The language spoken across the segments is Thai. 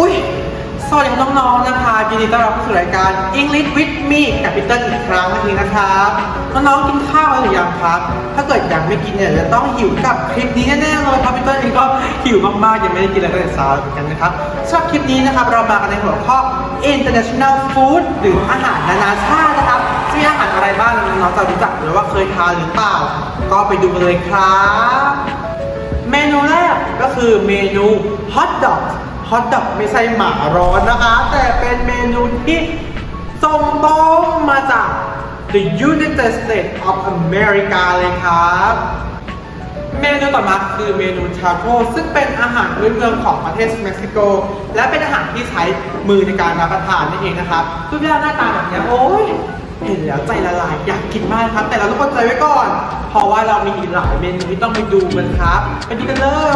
อุ้ยสวัสดีครับน้องๆนะคะยินดีต้อนรับเข้าสู่รายการ English with me กับพีเตอร์อีกครั้งนึงนะครับน้องๆกินข้าวหรือยังครับ ถ้าเกิดยังไม่กินเนี่ยจะต้องหิวกับคลิปนี้แน่ๆเลยครับพีเตอร์เองก็หิวมากๆยังไม่ได้กินอะไรตั้งแต่เช้าเหมือนกันนะครับสำหรับคลิปนี้นะครับเรามากันในหัวข้อ international food หรืออาหารนานาชาตินะครับซึ่อาหารอะไรบ้างน้องๆจะรู้จักหรือว่าเคยทานหรือเปล่า ก็ไปดูกันเลยครับ เมนูแรกก็คือเมนูฮอทดอก ฮอทดอกไม่ใช่หมาร้อนนะคะ แต่เป็นเมนูที่ส่งตรงมาจาก the United States of America เลยครับ เมนูต่อมาคือเมนูชาโคซึ่งเป็นอาหารพื้นเมืองของประเทศเม็กซิโก และเป็นอาหารที่ใช้มือในการรับประทานนั่นเองนะครับรูปร่างหน้าตาแบบนี้โอ้ยเห็นแล้วใจละลายอยากกินมากครับ แต่เราต้องกดใจไว้ก่อน เพราะว่าเรามีอีกหลายเมนูที่ต้องไปดูกันครับ ไปดูกันเลย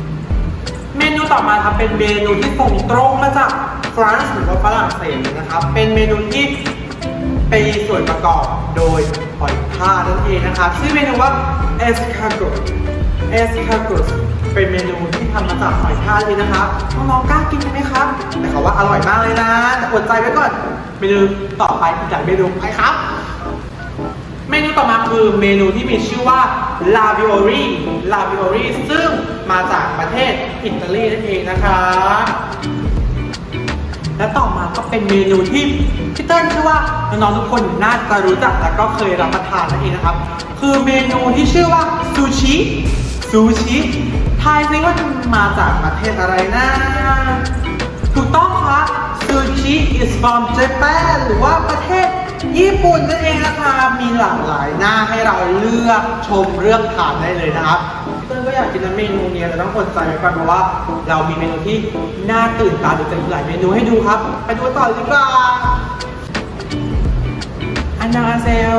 เมนูต่อมาครับเป็นเมนูที่ส่งตรงมาจากฝรั่งหรือว่าฝรั่งเศสเลยนะครับ เป็นเมนูที่เป็นส่วนประกอบโดยหอยทากนั่นเองนะครับชื่อเมนูว่า escargot escargot เป็นเมนูที่ทำมาจากหอยทากเลยนะครับน้องๆกล้ากินไหมครับแต่เขาว่าอร่อยมากเลยนะแต่อดใจไว้ก่อนเมนูต่อไปอีกหลายเมนูไปครับ มนูต่อมาคือเมนูที่มีชื่อว่าลา v ิโอรีลา v ิโอรีซึ่งมาจากประเทศอิตาลีนั่นเองนะครับและต่อมาก็เป็นเมนูที่พี่เติ้ลเชื่อว่าน้องๆทุกคนน่าจะรู้จักและก็เคยรับประทานนั่นเองนะครับ คือเมนูที่ชื่อว่าซูชิซูชิทายซิว่ามาจากประเทศอะไรนะถูกต้องครับซูชิ is from Japan หรือว่าประเทศ ญี่ปุ่นนั่นเองนะครับมีหลากหลายหน้าให้เราเลือกชมเลือกทานได้เลยนะครับเต้นก็อยากกินเมนูเนี้ยแต่ต้องอดใจไว้ก่อนเพราะว่าเรามีเมนูที่น่าตื่นตาตื่นใจหลายเมนูให้ดูครับ ไปดูต่อเลยดีกว่าอันนาเซล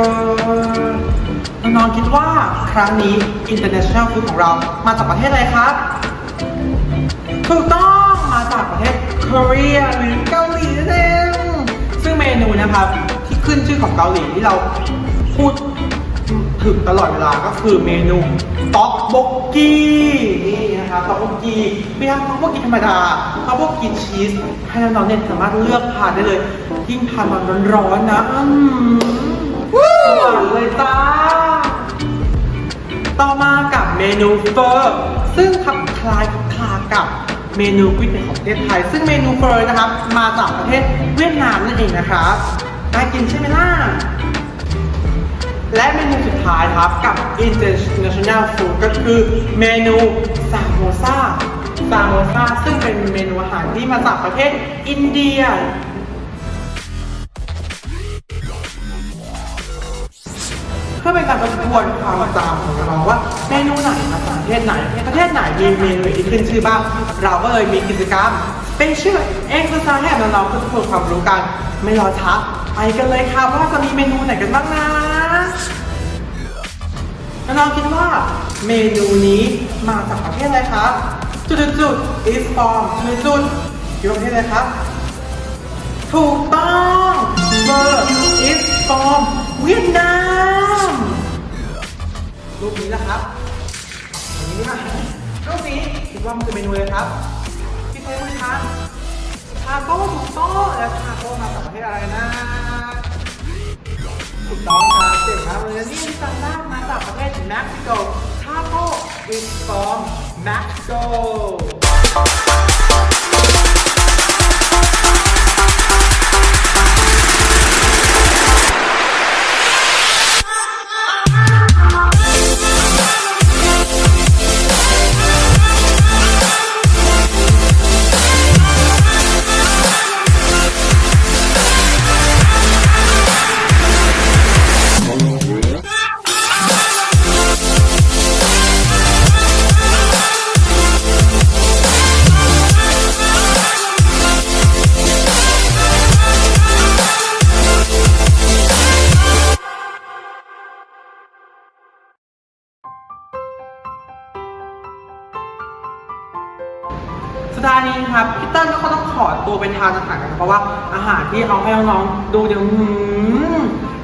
น้องๆคิดว่าครั้งนี้ international food ของเรามาจากประเทศอะไรครับถูกต้องมาจากประเทศเกาหลีหรือเกาหลีนั่นเองซึ่งเมนูนะครับ ขึ้นชื่อของเกาหลีที่เราพูดถึงตลอดเวลาก็คือเมนูต๊อกบกกี้นี่นะครับต๊อกบกกี้ไม่ใช่ต๊อกบกกี้ธรรมดาต๊อกบกกี้ชีสให้น้องๆเนี่ยสามารถเลือกทานได้เลยยิ่งทานมันร้อนๆนะอืมวรรค์เลยจ้าต่อมากับเมนูเฟอร์ซึ่งคลับคล้ายคลับคลากับเมนูก๋วยเตี๋ยวของประเทศไทย ซึ่งเมนูเฟอร์นะครับมาจากประเทศเวียดนามนั่นเองนะครับ น่ากินใช่ไหมล่ะ และเมนูสุดท้ายครับกับ international food ก็คือเมนูซาโมซาซาโมซาซึ่งเป็นเมนูอาหารที่มาจากประเทศอินเดียเพื่อเป็นการทบทวนความจำของเราว่าเมนูไหนมาจากประเทศไหน ประเทศไหนมีเมนูที่ขึ้นชื่อบ้าง เราก็เลยมีกิจกรรม Special Exercise ให้น้องๆเพื่อทบทวนความรู้กัน ไม่รอช้า ไปกันเลยค่ะว่าจะมีเมนูไหนกันบ้างนะน้องๆคิดว่าเมนูนี้มาจากประเทศอะไรครับจุดๆ is from จุดๆคิดว่ประเทศอะไรครับถูกต้อง Verb is from เวียดนามรูปนี้นะครับนนี้นะรูปนี้คิดว่ามันคือเมนูเลยครับที่ใช้มือทานทาโก้ถูกต้อง Mexico. Taco is from Mexico. สุดท้ายนี้ครับพี่เติ้ลก็ต้องขอตัวไปทานอาหารกันเพราะว่าอาหารที่เอาให้น้องๆดูเดี๋ยวหืม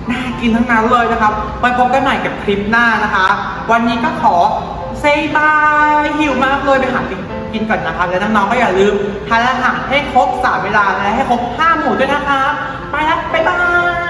น่ากินทั้งนั้นเลยนะครับไว้พบกันใหม่กับคลิปหน้านะคะ วันนี้ก็ขอ say bye หิวมากเลยไปหากินก่อนนะครับแล้วน้องๆก็อย่าลืมทานอาหารให้ครบสามเวลาและให้ครบห้าหมู่ด้วยนะครับไปแล้วบ๊ายบาย